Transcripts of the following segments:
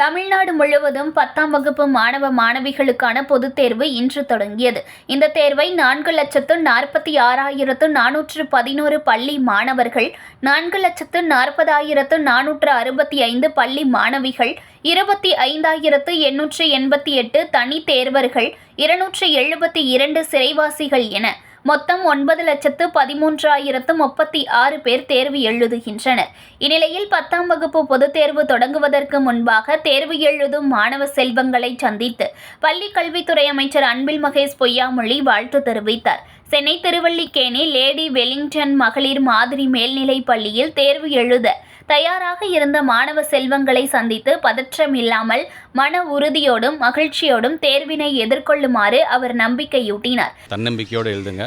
தமிழ்நாடு முழுவதும் பத்தாம் வகுப்பு மாணவ மாணவிகளுக்கான பொதுத் தேர்வு இன்று தொடங்கியது. இந்த தேர்வை நான்கு லட்சத்து நாற்பத்தி ஆறாயிரத்து நானூற்று பதினோரு பள்ளி மாணவர்கள் நான்கு லட்சத்து நாற்பதாயிரத்து நானூற்று அறுபத்தி ஐந்து பள்ளி மாணவிகள் இருபத்தி ஐந்தாயிரத்து எண்ணூற்று எண்பத்தி எட்டு தனி தேர்வர்கள் இருநூற்று எழுபத்தி இரண்டு சிறைவாசிகள் என மொத்தம் ஒன்பது லட்சத்து பதிமூன்றாயிரத்து முப்பத்தி ஆறு பேர் தேர்வு எழுதுகின்றனர். இந்நிலையில் பத்தாம் வகுப்பு பொதுத் தேர்வு தொடங்குவதற்கு முன்பாக தேர்வு எழுதும் மாணவ செல்வங்களை சந்தித்து பள்ளிக் கல்வித்துறை அமைச்சர் அன்பில் மகேஷ் பொய்யாமொழி வாழ்த்து தெரிவித்தார். சென்னை திருவள்ளிக்கேணி லேடி வெலிங்டன் மகளிர் மாதிரி மேல்நிலைப் பள்ளியில் தேர்வு எழுத தயாராக இருந்த மாணவ செல்வங்களை சந்தித்து பதற்றம் இல்லாமல் மன உறுதியோடும் மகிழ்ச்சியோடும் தேர்வினை எதிர்கொள்ளுமாறு அவர் நம்பிக்கையூட்டினார். தன்னம்பிக்கையோடு எழுதுங்க.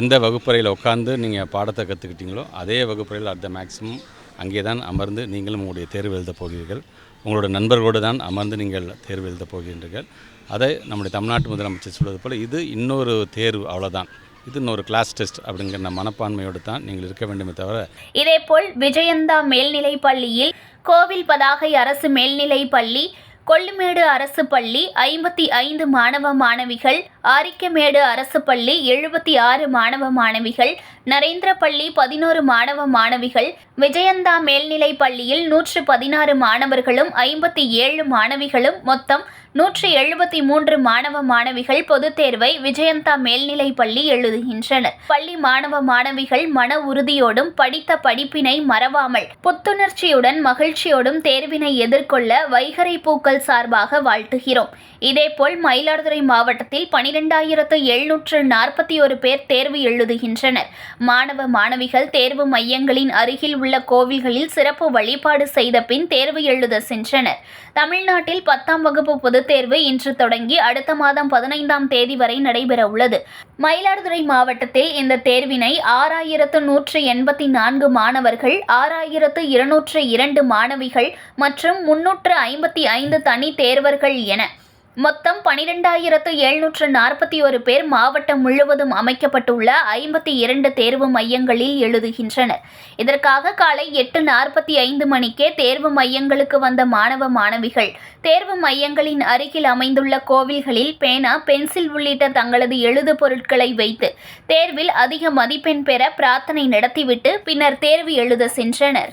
எந்த வகுப்பறையில் உட்காந்து நீங்கள் பாடத்தை கற்றுக்கிட்டீங்களோ அதே வகுப்பறையில் அட் த மேக்ஸிமம் அங்கே தான் அமர்ந்து நீங்களும் உங்களுடைய தேர்வு எழுதப் போகிறீர்கள். உங்களோட நண்பர்களோடு தான் அமர்ந்து நீங்கள் தேர்வு எழுதப் போகின்றீர்கள். அதை நம்முடைய தமிழ்நாட்டு முதலமைச்சர் சொல்வது போல் இது இன்னொரு தேர்வு அவ்வளோதான் இது இன்னொரு கிளாஸ் டெஸ்ட் அப்படிங்கிற மனப்பான்மையோடு தான் நீங்கள் இருக்க வேண்டுமே தவிர இதேபோல் விஜயந்தா மேல்நிலை பள்ளியில் கோவில் பதாகை அரசு மேல்நிலை பள்ளி கொள்ளுமேடு அரசு பள்ளி ஐம்பத்தி ஐந்து மாணவ மாணவிகள் ஆரிக்கமேடு அரசு பள்ளி எழுபத்தி ஆறு மாணவ மாணவிகள் நரேந்திர பள்ளி பதினோரு மாணவ மாணவிகள் விஜயந்தா மேல்நிலை பள்ளியில் நூற்று பதினாறு மாணவர்களும் ஐம்பத்தி ஏழு மாணவிகளும் மொத்தம் நூற்றி எழுபத்தி மூன்று மாணவ மாணவிகள் பொதுத் தேர்வை விஜயந்தா மேல்நிலைப் பள்ளி எழுதுகின்றனர். பள்ளி மாணவ மாணவிகள் மன உறுதியோடும் படித்த படிப்பினை மறவாமல் புத்துணர்ச்சியுடன் மகிழ்ச்சியோடும் தேர்வினை எதிர்கொள்ள வைகரை பூக்கள் சார்பாக வாழ்த்துகிறோம். இதேபோல் மயிலாடுதுறை மாவட்டத்தில் பனிரெண்டாயிரத்து எழுநூற்று நாற்பத்தி ஒரு பேர் தேர்வு எழுதுகின்றனர். மாணவ மாணவிகள் தேர்வு மையங்களின் அருகில் உள்ள கோவில்களில் சிறப்பு வழிபாடு செய்த பின் தேர்வு எழுத சென்றனர். தமிழ்நாட்டில் பத்தாம் வகுப்பு பொது பொதுத் தேர்வு இன்று தொடங்கி அடுத்த மாதம் பதினைந்தாம் தேதி வரை நடைபெற உள்ளது மயிலாடுதுறை மாவட்டத்தில் இந்த தேர்வினை ஆறாயிரத்து நூற்று எண்பத்தி நான்கு மாணவர்கள் ஆறாயிரத்து இருநூற்று இரண்டு மாணவிகள் மற்றும் முன்னூற்று ஐம்பத்தி ஐந்து தனி தேர்வர்கள் என மொத்தம் பனிரெண்டாயிரத்து எழுநூற்று நாற்பத்தி ஒரு பேர் மாவட்டம் முழுவதும் அமைக்கப்பட்டுள்ள ஐம்பத்தி இரண்டு தேர்வு மையங்களில் எழுதுகின்றனர். இதற்காக காலை எட்டு நாற்பத்தி ஐந்து மணிக்கே தேர்வு மையங்களுக்கு வந்த மாணவ மாணவிகள் தேர்வு மையங்களின் அருகில் அமைந்துள்ள கோவில்களில் பேனா பென்சில் உள்ளிட்ட தங்களது எழுது பொருட்களை வைத்து தேர்வில் அதிக மதிப்பெண் பெற பிரார்த்தனை நடத்திவிட்டு பின்னர் தேர்வு எழுத சென்றனர்.